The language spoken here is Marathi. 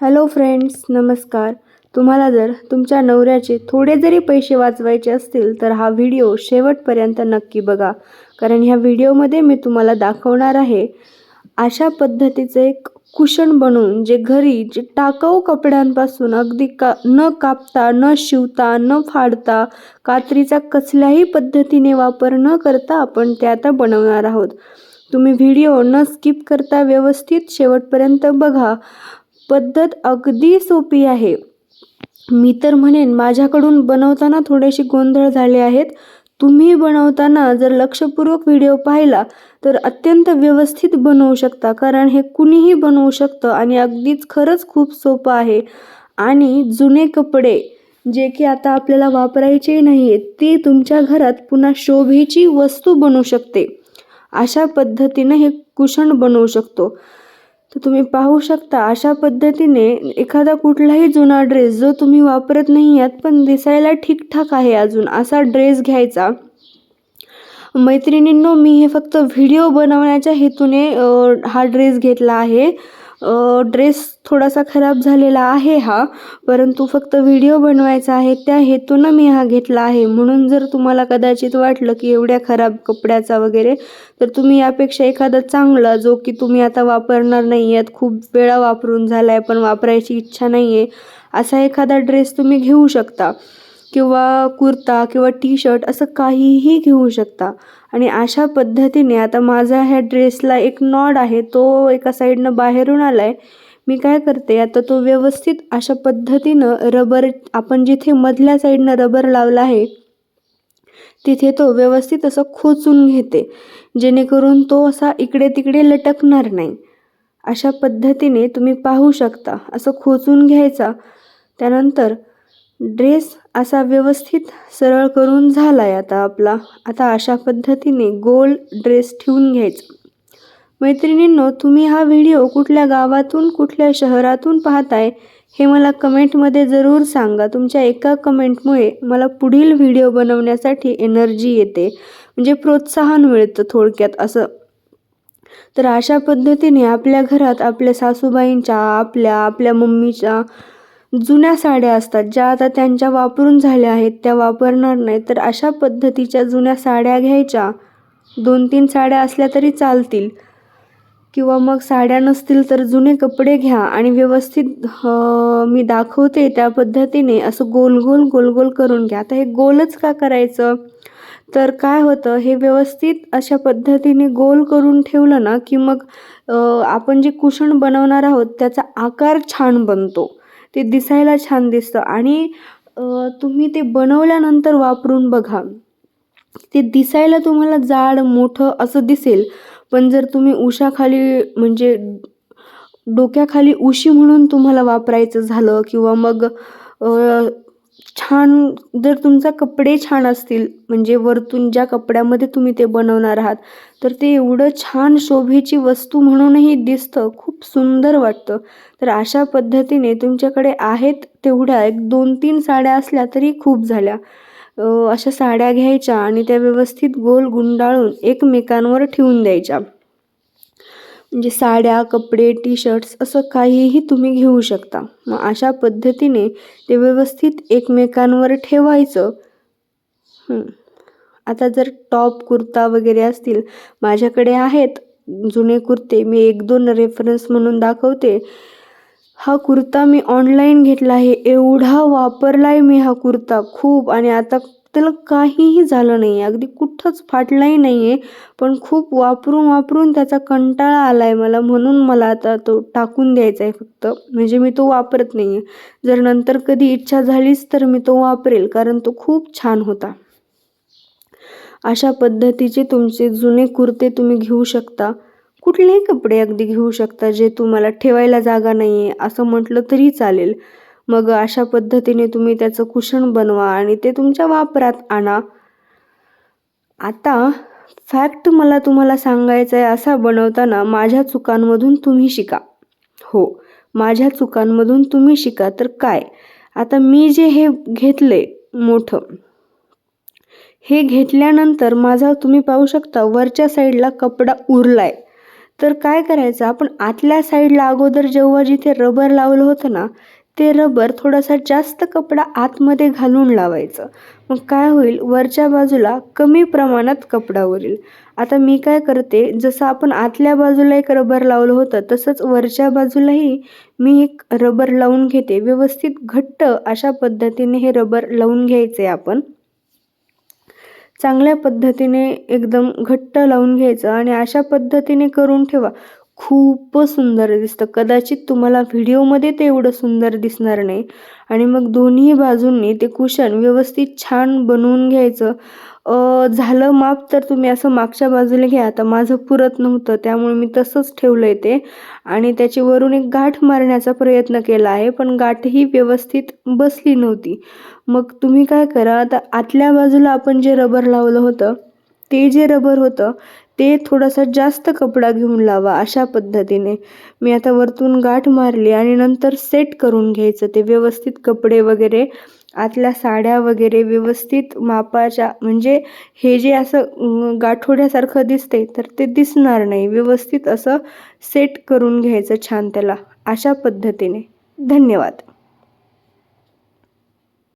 हॅलो फ्रेंड्स नमस्कार. तुम्हाला जर तुमच्या नवऱ्याचे थोडे जरी पैसे वाचवायचे असतील तर हा व्हिडिओ शेवटपर्यंत नक्की बघा. कारण ह्या व्हिडिओमध्ये मी तुम्हाला दाखवणार आहे अशा पद्धतीचं एक कुशन बनवून जे घरी जे टाकाऊ कपड्यांपासून अगदी का न कापता न शिवता न फाडता कात्रीचा कसल्याही पद्धतीने वापर न करता आपण ते आता बनवणार आहोत. तुम्ही व्हिडिओ न स्किप करता व्यवस्थित शेवटपर्यंत बघा. पद्धत अगदी सोपी आहे. मी तर म्हणेन माझ्याकडून बनवताना थोडेसे गोंधळ झाले आहेत. तुम्ही बनवताना जर लक्षपूर्वक व्हिडिओ पाहिला तर अत्यंत व्यवस्थित बनवू शकता कारण हे कुणीही बनवू शकतं आणि अगदीच खरंच खूप सोपं आहे. आणि जुने कपडे जे की आता आपल्याला वापरायचे नाही आहेत ते तुमच्या घरात पुन्हा शोभेची वस्तू बनू शकते. अशा पद्धतीनं हे कुशन बनवू शकतो. तर तुम्ही पाहू शकता अशा पद्धतीने एखादा कुठलाही जुना ड्रेस जो तुम्ही वापरत नाही आहात पण दिसायला ठीकठाक आहे अजून असा ड्रेस घ्यायचा. मैत्रिणींनो मी हे फक्त व्हिडिओ बनवण्याच्या हेतूने हा ड्रेस घेतला आहे. ड्रेस थोडासा खराब झालेला आहे हा परंतु फक्त व्हिडिओ बनवायचा आहे त्या हेतूनं मी हा घेतला आहे. म्हणून जर तुम्हाला कदाचित वाटलं की एवढ्या खराब कपड्याचा वगैरे तर तुम्ही यापेक्षा एखादा चांगला जो की तुम्ही आता वापरणार नाही आहेत खूप वेळा वापरून झाला आहे पण वापरायची इच्छा नाही आहे असा एखादा ड्रेस तुम्ही घेऊ शकता. किंवा कुर्ता किंवा टी शर्ट असं काहीही घेऊ शकता. आणि अशा पद्धतीने आता माझा ह्या ड्रेसला एक नॉड आहे तो एका साईडनं बाहेरून आला आहे मी काय करते आता तो व्यवस्थित अशा पद्धतीनं रबर आपण जिथे मधल्या साईडनं रबर लावला आहे तिथे तो व्यवस्थित असं खोचून घेते. जेणेकरून तो असा इकडे तिकडे लटकणार नाही. अशा पद्धतीने तुम्ही पाहू शकता असं खोचून घ्यायचा. त्यानंतर ड्रेस असा व्यवस्थित सरळ करून झाला आहे आता आपला. आता अशा पद्धतीने गोल ड्रेस ठेवून घ्यायचा. मैत्रिणींनो तुम्ही हा व्हिडिओ कुठल्या गावातून कुठल्या शहरातून पाहताय हे मला कमेंटमध्ये जरूर सांगा. तुमच्या एका कमेंटमुळे मला पुढील व्हिडिओ बनवण्यासाठी एनर्जी येते. म्हणजे प्रोत्साहन मिळतं थोडक्यात असं. तर अशा पद्धतीने आपल्या घरात आपल्या सासूबाईंच्या आपल्या आपल्या मम्मीच्या जुन्या साड्या असतात ज्या आता त्यांच्या वापरून झाल्या आहेत त्या वापरणार नाही. तर अशा पद्धतीच्या जुन्या साड्या घ्यायच्या. दोन तीन साड्या असल्या तरी चालतील. किंवा मग साड्या नसतील तर जुने कपडे घ्या आणि व्यवस्थित मी दाखवते त्या पद्धतीने असं गोल गोल गोल गोल करून घ्या. आता हे गोलच का करायचं? तर काय होतं हे व्यवस्थित अशा पद्धतीने गोल करून ठेवलं ना की मग आपण जे कुशन बनवणार आहोत त्याचा आकार छान बनतो. ते दिसायला छान दिसतं. आणि तुम्ही ते बनवल्यानंतर वापरून बघा. ते दिसायला तुम्हाला जाड मोठं असं दिसेल. पण जर तुम्ही उशाखाली म्हणजे डोक्याखाली उशी म्हणून तुम्हाला वापरायचं झालं किंवा मग छान जर तुमचा कपडे छान असतील म्हणजे वरतून ज्या कपड्यामध्ये तुम्ही ते बनवणार आहात तर ते एवढं छान शोभेची वस्तू म्हणूनही दिसतं खूप सुंदर वाटतं. तर अशा पद्धतीने तुमच्याकडे आहेत तेवढ्या एक दोन तीन साड्या असल्या तरी खूप झाल्या. अशा साड्या घ्यायच्या आणि त्या व्यवस्थित गोल गुंडाळून एकमेकांवर ठेवून द्यायच्या. म्हणजे साड्या कपडे टी शर्ट्स असं काहीही तुम्ही घेऊ शकता. मग अशा पद्धतीने ते व्यवस्थित एकमेकांवर ठेवायचं. आता जर टॉप कुर्ता वगैरे असतील माझ्याकडे आहेत. जुने कुर्ते मी एक दोन रेफरन्स म्हणून दाखवते. हा कुर्ता मी ऑनलाईन घेतला आहे. एवढा वापरला आहे मी हा कुर्ता खूप. आणि आता त्याला काहीही झालं नाही आहे अगदी कुठंच फाटलाही नाही आहे पण खूप वापरून वापरून त्याचा कंटाळा आला आहे मला. म्हणून मला आता तो टाकून द्यायचा आहे फक्त. म्हणजे मी तो वापरत नाही आहे जर नंतर कधी इच्छा झालीच तर मी तो वापरेल. कारण तो खूप छान होता. अशा पद्धतीचे तुमचे जुने कुर्ते तुम्ही घेऊ शकता. कुठलेही कपडे अगदी घेऊ शकता जे तुम्हाला ठेवायला जागा नाही आहे असं म्हटलं तरी चालेल. मग अशा पद्धतीने तुम्ही त्याचं कुशन बनवा आणि ते तुमच्या वापरात आणा. आता फॅक्ट मला तुम्हाला सांगायचा आहे असा बनवताना माझ्या चुकांमधून तुम्ही शिका. हो माझ्या चुकांमधून तुम्ही शिका तर काय? आता मी जे हे घेतले मोठं हे घेतल्यानंतर माझा तुम्ही पाहू शकता वरच्या साईडला कपडा उरलाय. तर काय करायचं? आपण आतल्या साईडला अगोदर जेव्हा जिथे रबर लावलं होतं ना ते रबर थोडासा जास्त कपडा आतमध्ये घालून लावायचं. मग काय होईल? वरच्या बाजूला कमी प्रमाणात कपडा उरेल आता मी काय करते? जसं आपण आतल्या बाजूला एक रबर लावलं होतं तसंच वरच्या बाजूलाही मी एक रबर लावून घेते. व्यवस्थित घट्ट अशा पद्धतीने हे रबर लावून घ्यायचे आपण. चांगल्या पद्धतीने एकदम घट्ट लावून घ्यायचं आणि अशा पद्धतीने करून ठेवा. खूप सुंदर दिसतं. कदाचित तुम्हाला व्हिडिओमध्ये ते एवढं सुंदर दिसणार नाही. आणि मग दोन्ही बाजूंनी ते कुशन व्यवस्थित छान बनवून घ्यायचं. झालं माप तर तुम्ही असं मागच्या बाजूला घ्या. आता माझं पुरत नव्हतं त्यामुळे मी तसंच ठेवलं आहे ते. आणि त्याची वरून एक गाठ मारण्याचा प्रयत्न केला आहे पण गाठही व्यवस्थित बसली नव्हती. मग तुम्ही काय करा आता आतल्या बाजूला आपण जे रबर लावलं होतं ते जे रबर होतं ते थोडासा जास्त कपडा घेऊन लावा अशा पद्धतीने. मी आता वरतून गाठ मारली आणि नंतर सेट करून घ्यायचं. ते व्यवस्थित कपडे वगैरे आतल्या साड्या वगैरे व्यवस्थित मापाच्या म्हणजे हे जे असं गाठोड्यासारखं दिसते तर ते दिसणार नाही. व्यवस्थित असं सेट करून घ्यायचं छान त्याला अशा पद्धतीने. धन्यवाद.